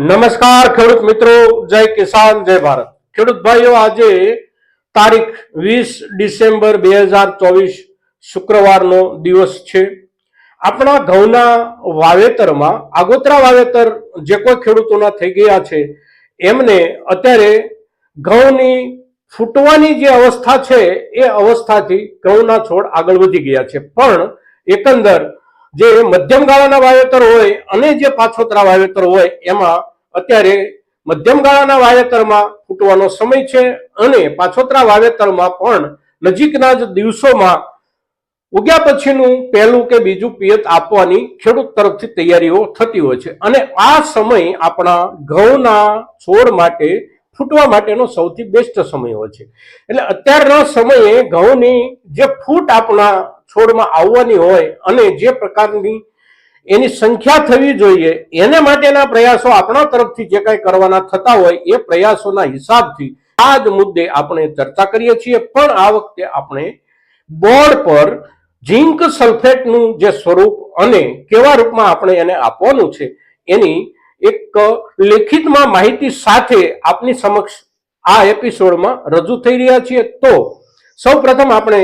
નમસ્કાર ખેડૂત મિત્રો, જય કિસાન, જય ભારત. ખેડૂત ભાઈઓ, આજે તારીખ વીસ ડિસેમ્બર બે હજાર ચોવીસ શુક્રવારનો દિવસ છે. આપણા ઘઉંના વાવેતરમાં, આગોતરા વાવેતર જે કોઈ ખેડૂતોના થઈ ગયા છે, એમને અત્યારે ઘઉંની ફૂટવાની જે અવસ્થા છે, એ અવસ્થાથી ઘઉંના છોડ આગળ વધી ગયા છે. પણ એકંદર જે મધ્યમ ગાળાના વાવેતર હોય અને જે પાછોતરા વાવેતર હોય, એમાં અત્યારે મધ્યમ ગાળાના વાવેતરમાં ફૂટવાનો સમય છે અને પાછોતરા વાવેતરમાં પણ નજીકના જ દિવસોમાં ઉગ્યા પછીનું પહેલું કે બીજું પિયત આપવાની ખેડૂત તરફથી તૈયારીઓ થતી હોય છે. અને આ સમય આપણા ઘઉંના છોડ માટે ફૂટવા માટેનો સૌથી બેસ્ટ સમય હોય છે. એટલે અત્યારના સમયે ઘઉંની જે ફૂટ આપણા છોડમાં આવવાની હોય અને જે પ્રકારની એની સંખ્યા થવી જોઈએ. એને માટેના પ્રયાસો આપણા તરફથી જે કાંઈ કરવાના થતા હોય એ પ્રયાસોના હિસાબથી આ જ મુદ્દે આપણે ચર્ચા કરીએ છીએ. પણ આ વખતે આપણે બોર્ડ પર ઝીંક સલ્ફેટનું જે સ્વરૂપ અને કેવા રૂપમાં આપણે એને આપવાનું છે એની એક લેખિતમાં માહિતી સાથે આપની સમક્ષ આ એપિસોડમાં રજૂ થઈ રહ્યા છીએ. તો સૌ પ્રથમ આપણે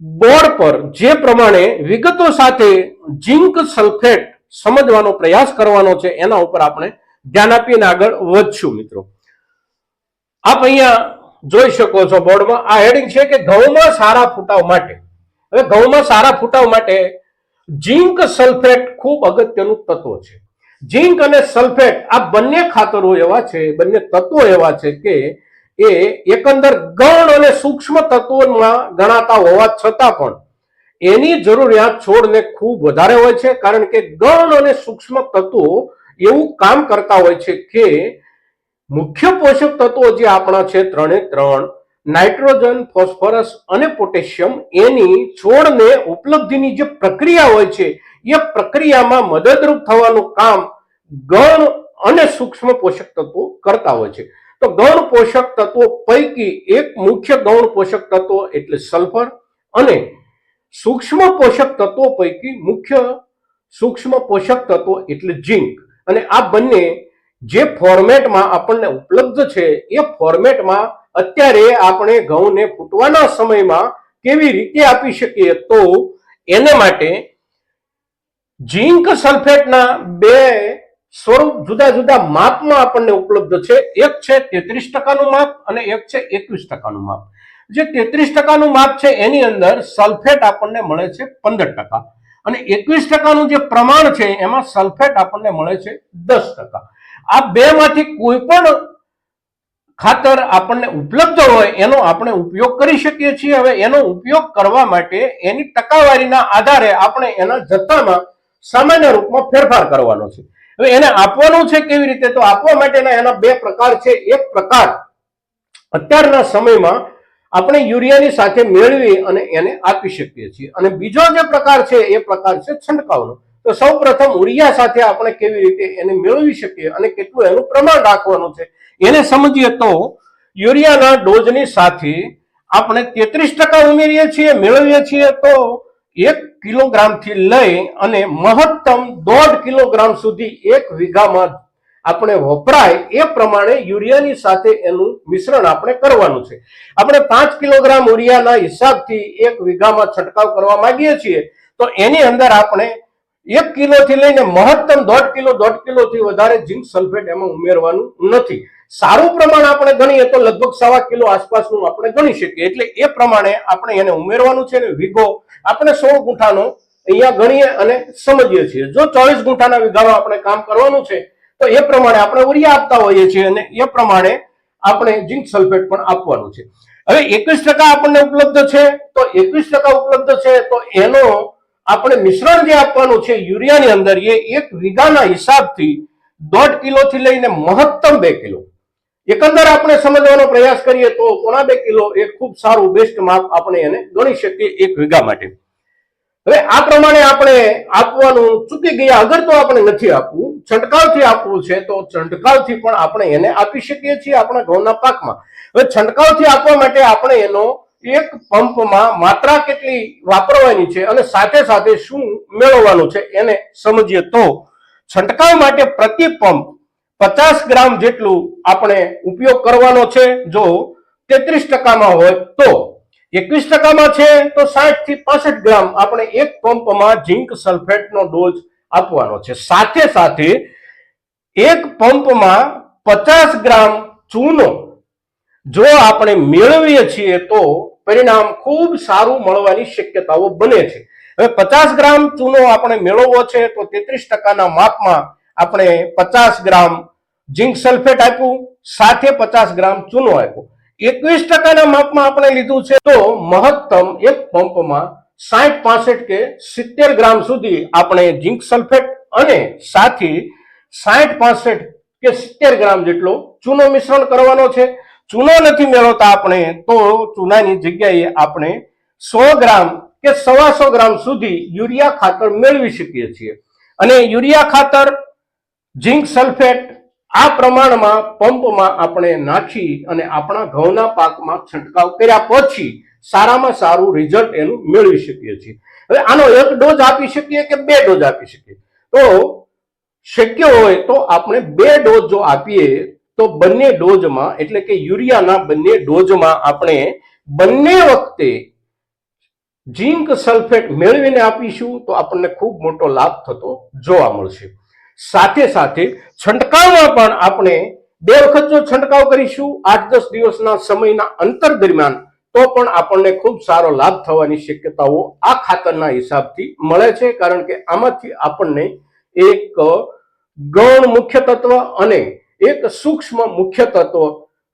બોર્ડ પર જે પ્રમાણે વિગતો સાથે જિંક સલ્ફેટ સમજવાનો પ્રયાસ કરવાનો છે, એના ઉપર આપણે ધ્યાન આપીને આગળ વધશું મિત્રો. આપ અહીંયા જોઈ શકો છો બોર્ડમાં, આ હેડિંગ છે કે ઘઉંમાં સારા ફૂટાવ માટે. હવે ઘઉંમાં સારા ફૂટાવ માટે ઝિંક સલ્ફેટ ખૂબ અગત્યનું તત્વ છે. જિંક અને સલ્ફેટ આ બંને ખાતરો એવા છે, બંને તત્વો એવા છે કે એ એકંદર ગૌણ અને સૂક્ષ્મ તત્વોમાં ગણાતા હોવા છતાં પણ એની જરૂરિયાત છોડને ખૂબ વધારે હોય છે, કારણ કે ગૌણ અને સૂક્ષ્મ તત્વો એવું કામ કરતા હોય છે કે મુખ્ય પોષક તત્વો જે આપણા છે ત્રણે ત્રણ, નાઇટ્રોજન, ફોસ્ફરસ અને પોટેશિયમ, એની છોડને ઉપલબ્ધિની જે પ્રક્રિયા હોય છે, એ પ્રક્રિયામાં મદદરૂપ થવાનું કામ ગૌણ અને સૂક્ષ્મ પોષક તત્વો કરતા હોય છે. તો ગૌણ પોષક તત્વો પૈકી એક મુખ્ય ગૌણ પોષક તત્વો એટલે સલ્ફર અને સૂક્ષ્મ પોષક તત્વો પૈકી મુખ્ય સૂક્ષ્મ પોષક તત્વો એટલે ઝીંક. અને આ બંને જે ફોર્મેટમાં આપણને ઉપલબ્ધ છે, એ ફોર્મેટમાં અત્યારે આપણે ઘઉંને ફૂટવાના સમયમાં કેવી રીતે આપી શકીએ તો એને માટે ઝીંક સલ્ફેટના બે સ્વરૂપ જુદા જુદા માપમાં આપણને ઉપલબ્ધ છે. એક છે તેત્રીસ ટકાનું માપ અને એક છે એકવીસ ટકાનું માપ. જે તેત્રીસ ટકાનું માપ છે એની અંદર સલ્ફેટ આપણને મળે છે પંદર ટકા અને એકવીસ ટકાનું જે પ્રમાણ છે એમાં સલ્ફેટ આપણને મળે છે દસ ટકા. આ બે માંથી કોઈ પણ ખાતર આપણને ઉપલબ્ધ હોય એનો આપણે ઉપયોગ કરી શકીએ છીએ. હવે એનો ઉપયોગ કરવા માટે એની ટકાવારીના આધારે આપણે એના જથ્થામાં સામાન્ય રૂપમાં ફેરફાર કરવાનો છે. હવે એને આપવાનું છે કેવી રીતે? તો આપવા માટેના એના બે પ્રકાર છે. એક પ્રકાર અત્યારના સમયમાં આપણે યુરિયાની સાથે મેળવી અને એને આપી શકીએ છીએ. અને બીજો જે પ્રકાર છે, એ પ્રકાર છે છંટકાવનો. તો સૌ પ્રથમ ઉરિયા સાથે આપણે કેવી રીતે એને મેળવી શકીએ અને કેટલું એનું પ્રમાણ રાખવાનું છે? એને સમજીએ તો યુરિયાના ડોઝની સાથે આપણે તેત્રીસ ટકા ઉમેરીએ છીએ, મેળવીએ છીએ તો એક કિલોગ્રામથી લઈ અને મહત્તમ દોઢ કિલોગ્રામ સુધી એક વીઘામાં આપણે વપરાય એ પ્રમાણે યુરિયાની સાથે એનું મિશ્રણ આપણે કરવાનું છે. આપણે પાંચ કિલોગ્રામ યુરિયાના હિસાબથી એક વીઘામાં છંટકાવ કરવા માંગીએ છીએ, તો એની અંદર આપણે એક કિલોથી લઈને મહત્તમ દોઢ કિલો, દોઢ કિલોથી વધારે જિંક સલ્ફેટ એમાં ઉમેરવાનું નથી. સારું પ્રમાણ આપણે ગણીએ તો લગભગ સવા કિલો આસપાસનું આપણે ગણી શકીએ. એટલે એ પ્રમાણે આપણે એને ઉમેરવાનું છે ને વીઘો આપણે સોળ ગુંઠાનો અહીંયા ગણીએ અને સમજીએ છીએ. જો ચોવીસ ગુંઠાના વીઘામાં આપણે કામ કરવાનું છે, તો એ પ્રમાણે આપણે ઉરિયા આપતા હોઈએ છીએ અને એ પ્રમાણે આપણે જિંક સલ્ફેટ પણ આપવાનું છે. હવે એકવીસ ટકા આપણને ઉપલબ્ધ છે, તો એકવીસ ટકા ઉપલબ્ધ છે, તો એનો આપણે મિશ્રણ જે આપવાનું છે યુરિયાની અંદર એ એક વીઘાના હિસાબથી દોઢ કિલોથી લઈને મહત્તમ બે કિલો. એકંદર આપણે સમજવાનો પ્રયાસ કરીએ તો પોણા બે કિલો એ ખૂબ સારું બેસ્ટ માપ આપણે એને ગણી શકીએ એક વીઘા માટે. હવે આ પ્રમાણે આપણે આપવાનું ચૂકી ગયા અગર તો આપણે નથી આપવું, છંટકાવથી આપવું છે તો છંટકાવથી પણ આપણે એને આપી શકીએ છીએ આપણા ઘઉંના પાકમાં. હવે છંટકાવથી આપવા માટે આપણે એનો એક પંપમાં માત્રા કેટલી વાપરવાની છે અને સાથે સાથે શું મેળવવાનું છે એને સમજીએ તો છંટકાવ માટે પ્રતિ પંપ પચાસ ગ્રામ જેટલું આપણે ઉપયોગ કરવાનો છે જો તેત્રીસ ટકામાં હોય તો. એકવીસ ટકામાં છે તો સાઠથી પાસઠ ગ્રામ આપણે એક પંપમાં ઝીંક સલ્ફેટનો ડોઝ આપવાનો છે. સાથે સાથે એક પંપમાં પચાસ ગ્રામ ચૂનો જો આપણે મેળવીએ છીએ તો પરિણામ ખૂબ સારું મળવાની શક્યતાઓ બને છે. હવે પચાસ ગ્રામ ચૂનો આપણે મેળવવો છે તો તેત્રીસ ટકાના માપમાં આપણે પચાસ ગ્રામ ઝીંક સલ્ફેટ આપ્યું, સાથે પચાસ ગ્રામ ચૂનો આપ્યો. એકવીસ ટકાના માપમાં આપણે લીધું છે તો મહત્તમ એક પંપમાં સાઠ પાસઠ કે સિત્તેર ગ્રામ સુધી આપણે ઝીંક સલ્ફેટ અને સાથે સાઠ પાસઠ કે સિત્તેર ગ્રામ જેટલો ચૂનો મિશ્રણ કરવાનો છે. ચૂનો નથી મેળવતા આપણે તો ચૂનાની જગ્યાએ આપણે સો ગ્રામ કે સવાસો ગ્રામ સુધી યુરિયા ખાતર મેળવી શકીએ છીએ. અને યુરિયા ખાતર, ઝીંક સલ્ફેટ આ પ્રમાણમાં પંપમાં આપણે નાખી અને આપણા ઘઉંના પાકમાં છંટકાવ કર્યા પછી સારામાં સારું રિઝલ્ટ એનું મેળવી શકીએ છીએ. હવે આનો એક ડોઝ આપી શકીએ કે બે ડોઝ આપી શકીએ? તો શક્ય હોય તો આપણે બે ડોઝ જો આપીએ તો બંને ડોઝમાં એટલે કે યુરિયાના બંને ડોઝમાં આપણે બંને વખતે ઝીંક સલ્ફેટ મેળવીને આપીશું તો આપણને ખૂબ મોટો લાભ થતો જોવા મળશે. સાથે સાથે છંટકાવમાં પણ આપણે બે વખત જો છંટકાવ કરીશું, આઠ દસ દિવસના સમયના અંતર દરમિયાન, તો પણ આપણને ખૂબ સારો લાભ થવાની શક્યતાઓ આ ખાતરના હિસાબથી મળે છે, કારણ કે આમાંથી આપણને એક ગૌણ મુખ્ય તત્વ અને એક સૂક્ષ્મ મુખ્ય તત્વ,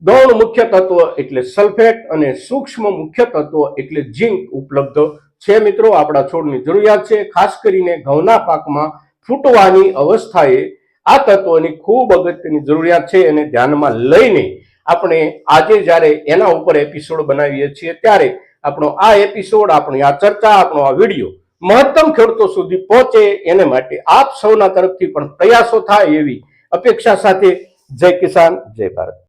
ગૌણ મુખ્ય તત્વ એટલે સલ્ફેટ અને સૂક્ષ્મ મુખ્ય તત્વ એટલે ઝીંક ઉપલબ્ધ છે મિત્રો. આપણા છોડની જરૂરિયાત છે, ખાસ કરીને ઘઉંના પાકમાં ફૂટવાની અવસ્થાએ આ તત્વોની ખૂબ અગત્યની જરૂરિયાત છે એને ધ્યાનમાં લઈને આપણે આજે જ્યારે એના ઉપર એપિસોડ બનાવીએ છીએ ત્યારે આપણો આ એપિસોડ આપણી આ ચર્ચા, આપણો આ વીડિયો મહત્તમ ખેડૂતો સુધી પહોંચે એને માટે આપ સૌના તરફથી પણ પ્રયાસો થાય એવી અપેક્ષા સાથે જય કિસાન, જય ભારત.